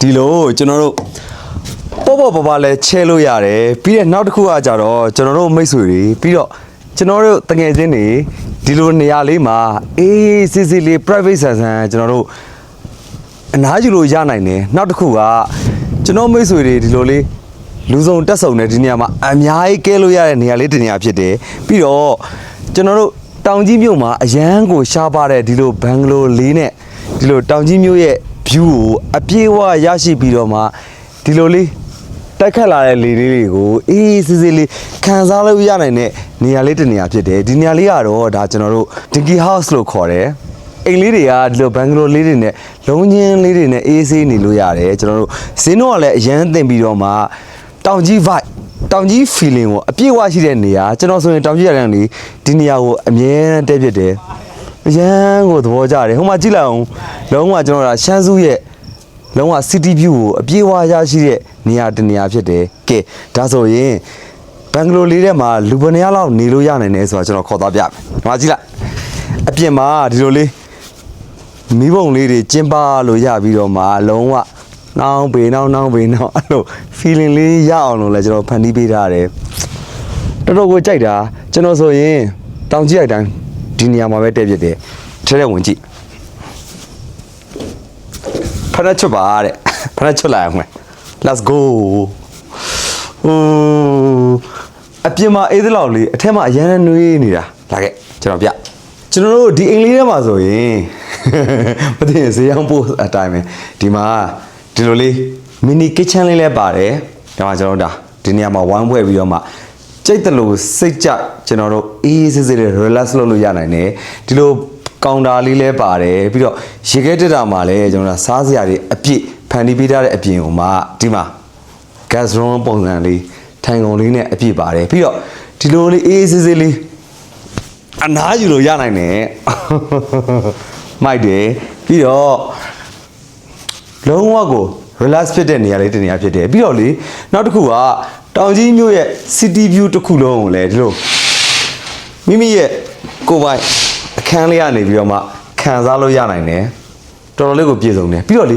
ဒီလိုကျွန်တော်တို့ပေါ့ပေါ့ပါပါလဲချဲလို့ရတယ်ပြီးတော့နောက်တစ်ခုကကြတော့ကျွန်တော်တို့မိတ်ဆွေတွေပြီးတော့ကျွန်တော်တို့တငယ်ချင်းတွေဒီလိုနေရာလေးမှာအေးစစ်စစ်လေး private ဆန်ဆန်ကျွန်တော်တို့အနားယူလို့ရနိုင်တယ်နောက်တစ်ခုကကျွန်တော်မိတ်ဆွေတွေဒီလိုလေးလူစုံတက်ဆုံတဲ့ဒီနေရာမှာအများကြီးကဲလို့ရတဲ့နေရာလေးတစ်နေရာဖြစ်တယ်ပြီးတော့ကျွန်တော်တို့တောင်ကြီးမြို့မှာအရန်ကိုရှားပါတဲ့ဒီလိုဘန်ဂလိုလေးနဲ့ဒီလိုတောင်ကြီးမြို့ရဲ့ view ကိုအပြည့်အဝရရှိပြီးတော့မှဒီလိုလေးတက်ခတ်လာတဲ့လေလေးတွေကိုအေးစစ်စစ်လေးခံစားလို့ရနိုင်တဲ့နေရာလေးတစ်နေရာဖြစ်တယ်ဒီနေရာလေးကတော့ဒါကျွန်တော်တို့ Dinky House လို့ခေါ်တယ်အိမ်လေးတွေကဒီလိုဘန်ဂလိုလေးတွေနဲ့လုံးချင်းလေးတွေနဲ့အေးဆေးနေလို့ရတယ်ကျွန်တော်တို့ဇင်းတော့ကလည်းအရန်သင်ပြီးတော့မှတောင်ကြီး vibe တောင်ကြီး feeling ကိုအပြည့်အဝရှိတဲ့နေရာကျွန်တော်ဆိုရင်တောင်ကြီးရတယ်လေဒီနေရာကိုအမြဲတမ်းတက်ဖြစ်တယ် အရန်ကိုသဘောကျတယ်ဟိုမှာကြည့်လိုက်အောင်လုံးဝကျွန်တော်ကရှမ်းစုရဲ့လုံးဝ city view ကိုအပြေးအဝရရှိတဲ့နေရာတစ်နေရာဖြစ်တယ်ကဲဒါဆိုရင်ဘန်ဂလိုလေးထဲမှာလူဘယ်နှစ်ယောက်လောက်နေလို့ရနိုင်လဲဆိုတာကျွန်တော်ခေါ်သွားပြမယ်ဒီမှာကြည့်လိုက်အပြင်မှာဒီလိုလေးမီးပုံလေးတွေကျင်းပလို့ရပြီးတော့မှလုံးဝနောင်ပေနောင်နောင်ပေနောင်အဲ့လို feeling လေးရအောင်လို့လည်းကျွန်တော်ဖန်တီးပေးထားတယ်တော်တော်ကိုကြိုက်တာကျွန်တော်ဆိုရင်တောင်ကြီးရိုက်တိုင်း ဒီနေရာမှာပဲတက်ဖြစ်တယ်ထဲထဲဝင်ကြည့်ဖရက်ချွတ်ပါတဲ့ဖရက်ချွတ်လာအောင်မယ် let's go ဟိုအပြင်မှာအေးသလောက်လေးအထက်မှာအရန်နဲ့နှွေးနေတာလာခဲ့ကျွန်တော်ပြကျွန်တော်တို့ဒီအိမ်လေးထဲမှာဆိုရင်မသိရင်ဈေးအောင်ပို့အတိုင်းပဲဒီမှာဒီလိုလေး mini kitchen လေးလည်းပါတယ်ဒါမှကျွန်တော်တို့ဒါဒီနေရာမှာဝိုင်းဖွဲ့ပြီးတော့မှ ကြိတ်တလို့စိတ်ကြကျွန်တော်တို့အေးအေးဆေးဆေးလေး relax လုပ်လို့ရနိုင်တယ်ဒီလိုကောင်တာလေးလဲပါတယ်ပြီးတော့ရေခဲတက်တာမှာလည်းကျွန်တော်တို့စားစရာတွေအပြည့်ဖန်တီးပေးထားတဲ့အပြင်ဟိုမှာဒီမှာ gas room ပုံစံလေးထိုင်ကုန်လေးနဲ့အပြည့်ပါတယ်ပြီးတော့ဒီလိုလေးအေးအေးဆေးဆေးလေးအနားယူလို့ရနိုင်တယ်မိုက်တယ်ပြီးတော့လုံးဝကို relax ဖြစ်တဲ့နေရာလေးတစ်နေရာဖြစ်တယ်ပြီးတော့လေနောက်တစ်ခုက တောင်ကြီးမြို့ရဲ့ city view တစ်ခုလုံးကိုလည်းဒီလိုမိမိရဲ့ကိုယ်ပိုင်အခန်းလေးကနေပြီးတော့မှခံစားလို့ရနိုင်တယ်တော်တော်လေးကိုပြည့်စုံတယ်ပြီးတော့လေ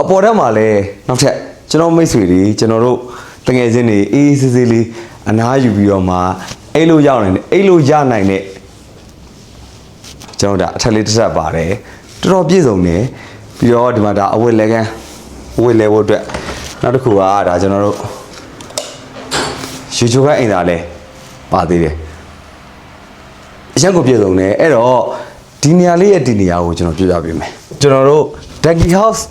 အပေါ်ထက်မှာလည်းနောက်ထပ်ကျွန်တော်မိတ်ဆွေတွေကျွန်တော်တို့တငယ်ချင်းတွေအေးအေးဆေးဆေးလေးအနားယူပြီးတော့မှအဲ့လိုရောက်နိုင်တယ်အဲ့လိုရနိုင်တဲ့ကျွန်တော်ဒါအထက်လေးတစ်ဆက်ပါတယ်တော်တော်ပြည့်စုံတယ်ပြီးတော့ဒီမှာဒါအဝတ်လဲကန်းအဝတ်လဲဖို့အတွက်နောက်တစ်ခုကဒါကျွန်တော်တို့ ယူချိုကအိမ်သာလဲပါသေးတယ်အရက်ကိုပြည့်စုံတယ်အဲ့တော့ဒီနေရာလေးရဲ့ဒီနေရာကိုကျွန်တော်ပြပြပေးမယ်ကျွန်တော်တို့ Ducky House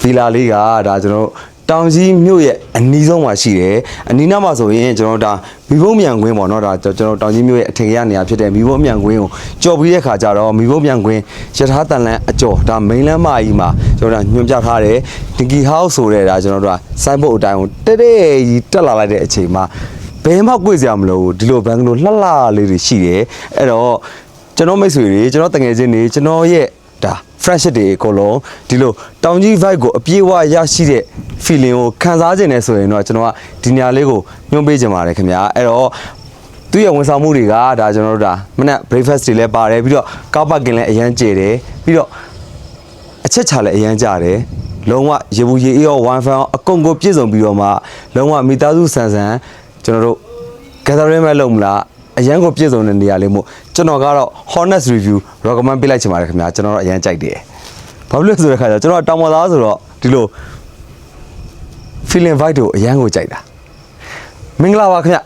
Villa လေးကဒါကျွန်တော် တို့တောင်ကြီးမြို့ရဲ့အနီးဆုံးမှာရှိတယ်အနီးနားမှာဆိုရင်ကျွန်တော်တို့ဒါမိဘုံမြန်ကွင်းပေါ့နော်ဒါကျွန်တော်တို့တောင်ကြီးမြို့ရဲ့အထင်ရနေရာဖြစ်တဲ့မိဘုံမြန်ကွင်းကိုကြော်ပြီးတဲ့ခါကျတော့မိဘုံမြန်ကွင်းရထားတန်လန်းအကျော်ဒါမိန်လန်းမကြီးမှာကျွန်တော်တို့ညွှန်ပြထားတယ် Ducky House ဆိုတဲ့ဒါကျွန်တော်တို့ကစိုင်းဘုတ်အတိုင်းကိုတဲတဲကြီးတက်လာလိုက်တဲ့အချိန်မှာဘယ်မှကိုယ်စရာမလိုဘူးဒီလိုဘန်ကလိုလှလှလေးတွေရှိတယ်အဲ့တော့ကျွန်တော်မိတ်ဆွေတွေကျွန်တော်တငယ်ချင်းတွေကျွန်တော်ရဲ့ဒါ fresh တွေအကုန်လုံးဒီလိုတောင်ကြီး vibe ကိုအပြေးအဝရရှိတဲ့ feeling ကိုခံစားခြင်းနဲ့ဆိုရင်တော့ကျွန်တော်ကဒီနေရာလေးကိုညွှန်ပေးခြင်းပါတယ်ခင်ဗျာအဲ့တော့သူ့ရဲ့ဝန်ဆောင်မှုတွေကဒါကျွန်တော်တို့ဒါမနေ့ breakfast တွေလည်းပါတယ်ပြီးတော့ကားပါကင်လည်းအရန်ကျယ်တယ်ပြီးတော့အချက်ချလည်းအရန်ကြတယ်လုံးဝရေဘူးရေအေးရော wifi ရောအကုန်ကိုပြည့်စုံပြီးတော့မှလုံးဝမိသားစုဆန်ဆန်ကျွန်တော်တို့ gathering မဲ့လုပ်မလား အရန်ကိုပြည့်စုံတဲ့နေရာလေးမို့ကျွန်တော်ကတော့ honest review recommend ပေးလိုက်ချင်ပါတယ်ခင်ဗျာကျွန်တော်တော့အရန်ကြိုက်တယ်ဘာဖြစ်လို့လဲဆိုတဲ့ခါကျတော့ကျွန်တော်တောင်ပေါ်သားဆိုတော့ဒီလို feeling vibe ကိုအရန်ကိုကြိုက်တာမင်္ဂလာပါခင်ဗျ